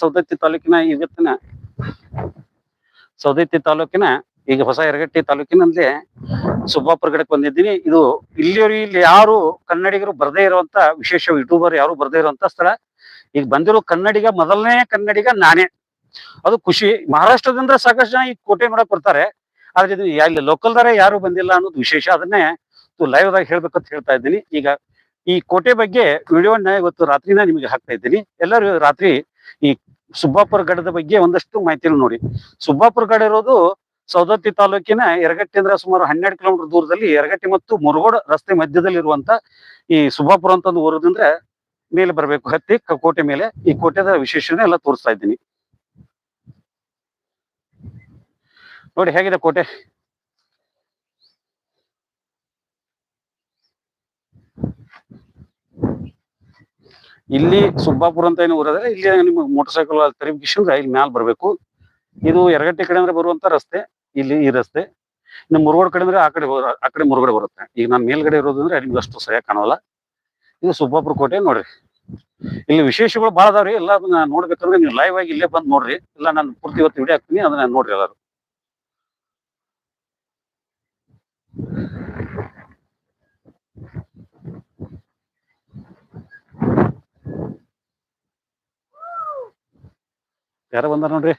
ಸೌದತ್ತಿ ತಾಲೂಕಿನ ಇವತ್ತಿನ ಸೌದತ್ತಿ ತಾಲೂಕಿನ ಈಗ ಹೊಸ ಎರಗಟ್ಟಿ ತಾಲೂಕಿನಲ್ಲಿ ಸುಬ್ಬಾಪುರ ಗಿಡಕ್ಕೆ ಬಂದಿದ್ದೀನಿ. ಇದು ಇಲ್ಲಿಯವರು ಇಲ್ಲಿ ಯಾರು ಕನ್ನಡಿಗರು ಬರದೇ ಇರುವಂತ ವಿಶೇಷ ಯೂಟ್ಯೂಬರ್ ಯಾರು ಬರದೇ ಇರುವಂತ ಸ್ಥಳ. ಈಗ ಬಂದಿರೋ ಕನ್ನಡಿಗ ಮೊದಲನೇ ಕನ್ನಡಿಗ ನಾನೇ. ಅದು ಖುಷಿ. ಮಹಾರಾಷ್ಟ್ರದಿಂದ ಸಾಕಷ್ಟು ಜನ ಈ ಕೋಟೆ ನೋಡಕ್ ಬರ್ತಾರೆ. ಆದ್ರೆ ಇದು ಅಲ್ಲಿ ಲೋಕಲ್ದಾರೆ ಯಾರು ಬಂದಿಲ್ಲ ಅನ್ನೋದು ವಿಶೇಷ. ಅದನ್ನೇ ಲೈವ್ ದಾಗ ಹೇಳ್ಬೇಕಂತ ಹೇಳ್ತಾ ಇದ್ದೀನಿ. ಈಗ ಈ ಕೋಟೆ ಬಗ್ಗೆ ವಿಡಿಯೋನ ಇವತ್ತು ರಾತ್ರಿನ ನಿಮಗೆ ಹಾಕ್ತಾ ಇದ್ದೀನಿ. ಎಲ್ಲರೂ ರಾತ್ರಿ ಈ ಸುಬ್ಬಾಪುರ ಗಡದ ಬಗ್ಗೆ ಒಂದಷ್ಟು ಮಾಹಿತಿ ನೋಡಿ. ಸುಬ್ಬಾಪುರ ಗಡ ಇರೋದು ಸೌದತ್ತಿ ತಾಲೂಕಿನ ಯರಗಟ್ಟಿಯಿಂದ ಸುಮಾರು ಹನ್ನೆರಡು ಕಿಲೋಮೀಟರ್ ದೂರದಲ್ಲಿ ಎರಗಟ್ಟಿ ಮತ್ತು ಮುರುಗೋಡ್ ರಸ್ತೆ ಮಧ್ಯದಲ್ಲಿ ಇರುವಂತ ಈ ಸುಬ್ಬಾಪುರ ಅಂತ ಒಂದು ಊರದಿಂದ ಮೇಲೆ ಬರಬೇಕು. ಹತ್ತಿ ಕೋಟೆ ಮೇಲೆ. ಈ ಕೋಟೆದ ವಿಶೇಷಣೆ ಎಲ್ಲ ತೋರಿಸ್ತಾ ಇದ್ದೀನಿ. ನೋಡಿ, ಹೇಗಿದೆ ಕೋಟೆ? ಇಲ್ಲಿ ಸುಬ್ಬಾಪುರ ಅಂತ ಏನು ಊರದ್ರೆ ಇಲ್ಲಿ ನಿಮ್ಗೆ ಮೋಟರ್ ಸೈಕಲ್ ತಿರುಗಿಸಿದ್ರೆ ಇಲ್ಲಿ ಮ್ಯಾಲ್ ಬರ್ಬೇಕು. ಇದು ಎರಗಟ್ಟಿ ಕಡೆ ಅಂದ್ರೆ ಬರುವಂತ ರಸ್ತೆ, ಇಲ್ಲಿ ಈ ರಸ್ತೆ. ಇನ್ನು ಮುರುಗೋಡ್ ಕಡೆ ಅಂದ್ರೆ ಆ ಕಡೆ ಆ ಕಡೆ ಮುರುಗಡೆ ಬರುತ್ತೆ. ಈಗ ನಾನು ಮೇಲ್ಗಡೆ ಇರೋದು ಅಂದ್ರೆ ನಿಮ್ಗೆ ಅಷ್ಟು ಸರಿಯಾಗಿ ಕಾಣೋಲ್ಲ. ಇದು ಸುಬ್ಬಾಪುರ ಕೋಟೆ ನೋಡ್ರಿ. ಇಲ್ಲಿ ವಿಶೇಷಗಳು ಬಹಳ ಅದಾವ್ರಿ. ಎಲ್ಲ ನೋಡ್ಬೇಕಂದ್ರೆ ನೀವು ಲೈವ್ ಆಗಿ ಇಲ್ಲೇ ಬಂದು ನೋಡ್ರಿ. ಇಲ್ಲ ನಾನು ಪೂರ್ತಿ ಇವತ್ತು ವಿಡಿಯೋ ಹಾಕ್ತೀನಿ, ಅದನ್ನ ನೋಡ್ರಿ ಎಲ್ಲರೂ. ಯಾರ ಬಂದಾರ ನೋಡ್ರಿ.